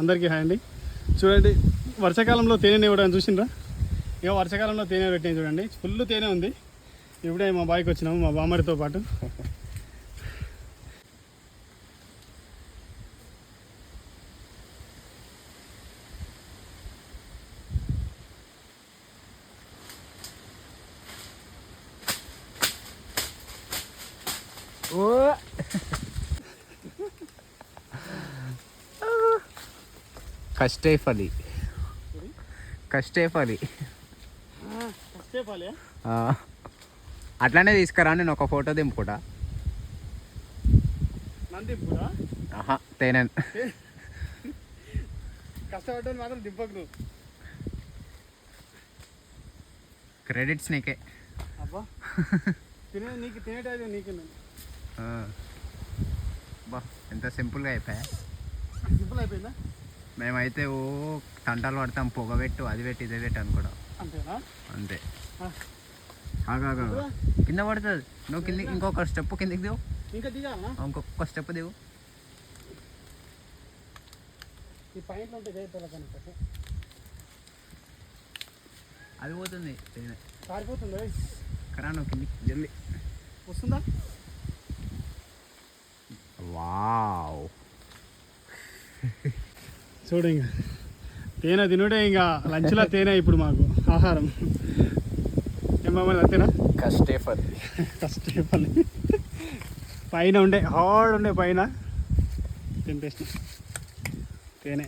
అందరికీ హాయ్ అండి. చూడండి వర్షాకాలంలో తేనె ఇవ్వడం చూసిండ్రా? ఇక వర్షాకాలంలో తేనె పెట్టాను చూడండి. ఫుల్ తేనె ఉంది. ఇప్పుడే మా బాయ్కి వచ్చినాము మా బామ్మడితో పాటు ఓ కష్టేఫ్ అది కష్టేఫ్ అది చెప్పాలి ఆ, అట్లానే తీసుకురా నేను ఒక ఫోటో దింపుకుంటా. తేనే. కష్టపడ్డాను మాత్రం దింపకు నువ్వు. క్రెడిట్స్ నీకే. అబ్బా. తినే నీకు తినేటది నీకు. బా ఎంత సింపుల్గా అయిపోయా. సింపుల్ అయిపోయిందా? మేమైతే ఓ తంటాలు పడతాం పొగ పెట్టు అది పెట్టు ఇది పెట్టు అనుకోవడం అంతే. ఆగా. కింద పడుతుంది. నువ్వు కింద ఇంకొక స్టెప్ కిందకి దిగు. ఇంకా ఇంకొక స్టెప్ దిగు. కనుక అది పోతుంది. కరా నువ్వు కిందికి జల్ది. వస్తుందా? వావ్. చూడు ఇంకా. తేనె తినుడే ఇంకా లంచ్లో తేనె ఇప్పుడు మాకు ఆహారం. ఏమమ్మా అంతేనా? కష్టేఫ్ అది కష్టపడి పైన ఉండే హార్డ్ ఉండే పైన తింపేసిన. తేనె.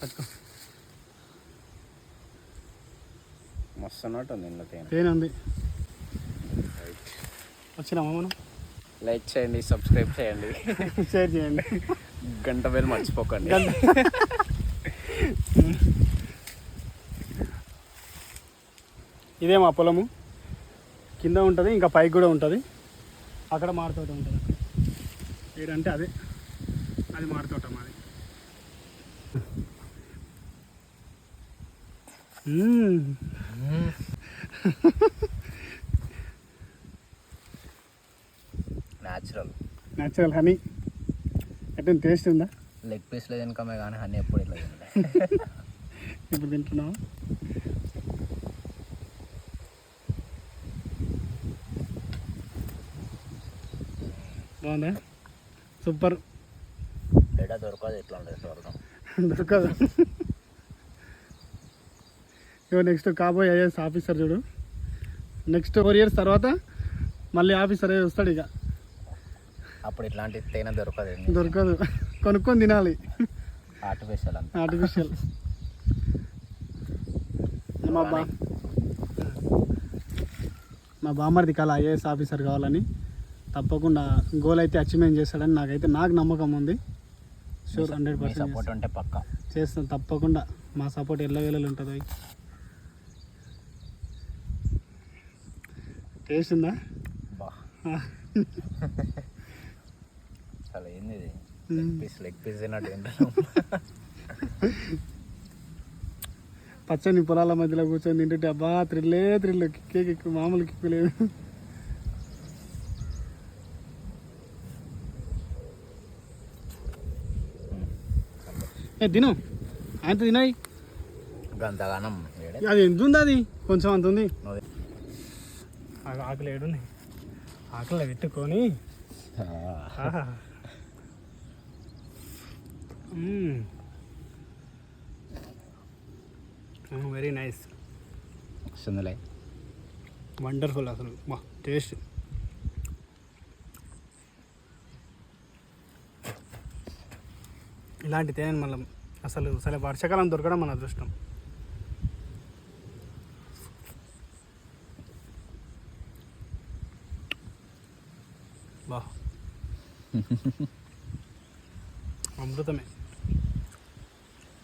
పట్టుకో. మస్తు ఉన్నట్టు ఉంది తేనె. తేనె ఉంది. వచ్చినామా మనం? లైక్ చేయండి సబ్స్క్రైబ్ చేయండి. షేర్ చేయండి. గంట వేలు మర్చిపోకండి. ఇదే మా పొలము. కింద ఉంటుంది ఇంకా పైకి కూడా ఉంటుంది. అక్కడ మారుతోట ఉంటుంది. ఏడంటే అదే. అది మారుతోట మాది. న్యాచురల్ న్యాచురల్ హనీ ఎట్లా టేస్ట్ ఉందా? లెగ్ పీస్లో తినకమే కానీ హనీ ఎప్పుడు ఇట్లా ఇప్పుడు తింటున్నావా? బాగుందా? సూపర్. ఎడ దొరకదు ఎట్లా ఉంటుంది స్వర్గం దొరకదు. ఇవో నెక్స్ట్ కాబోయే ఐఏఎస్ ఆఫీసర్ చూడు. నెక్స్ట్ ఫోర్ ఇయర్స్ తర్వాత మళ్ళీ ఆఫీసర్ అయ్యి వస్తాడు ఇక. అప్పుడు ఇట్లాంటి తేనె దొరకదు దొరకదు. కొనుక్కొని తినాలి. ఆర్టిఫిషియల్ ఆర్టిఫిషియల్ మా బా మా బామ్మర్ది కళ ఐఏఎస్ ఆఫీసర్ కావాలని తప్పకుండా గోల్ అయితే అచీవ్మెంట్ చేస్తాడని నాకైతే నాకు నమ్మకం ఉంది. షూర్ హండ్రెడ్ మీ సపోర్ట్ పర్సెంట్ ఉంటే పక్క. చేస్తాం తప్పకుండా. మా సపోర్ట్ ఎల్ల వేళలు ఉంటుంది. టేస్ట్ ఉందా బా ఆ. అసలు ఏంది ఇది మ్మ్. లెగ్ పీస్ లెగ్ పీస్ తిన్నట్టు తింటాను పచ్చని పొలాల మధ్యలో కూర్చొని తింటుంటే అబ్బా త్రిల్లే త్రిల్లు కిక్కే కిక్కు మామూలు కిక్కు లేదు. తిను. ఆయన తినాయి. అది ఎంత ఉంది అది? కొంచెం అంత ఉంది. ఆకలి ఏడుంది ఆకలి ఆ, వెరీ నైస్ వస్తుందిలే వండర్ఫుల్ అసలు. వా టేస్ట్ ఇలాంటి తేనె మళ్ళీ అసలు అసలు వర్షాకాలం దొరకడం మన అదృష్టం. బా అమృతమే.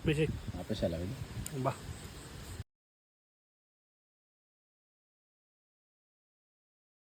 पैसे. आता शाला बा.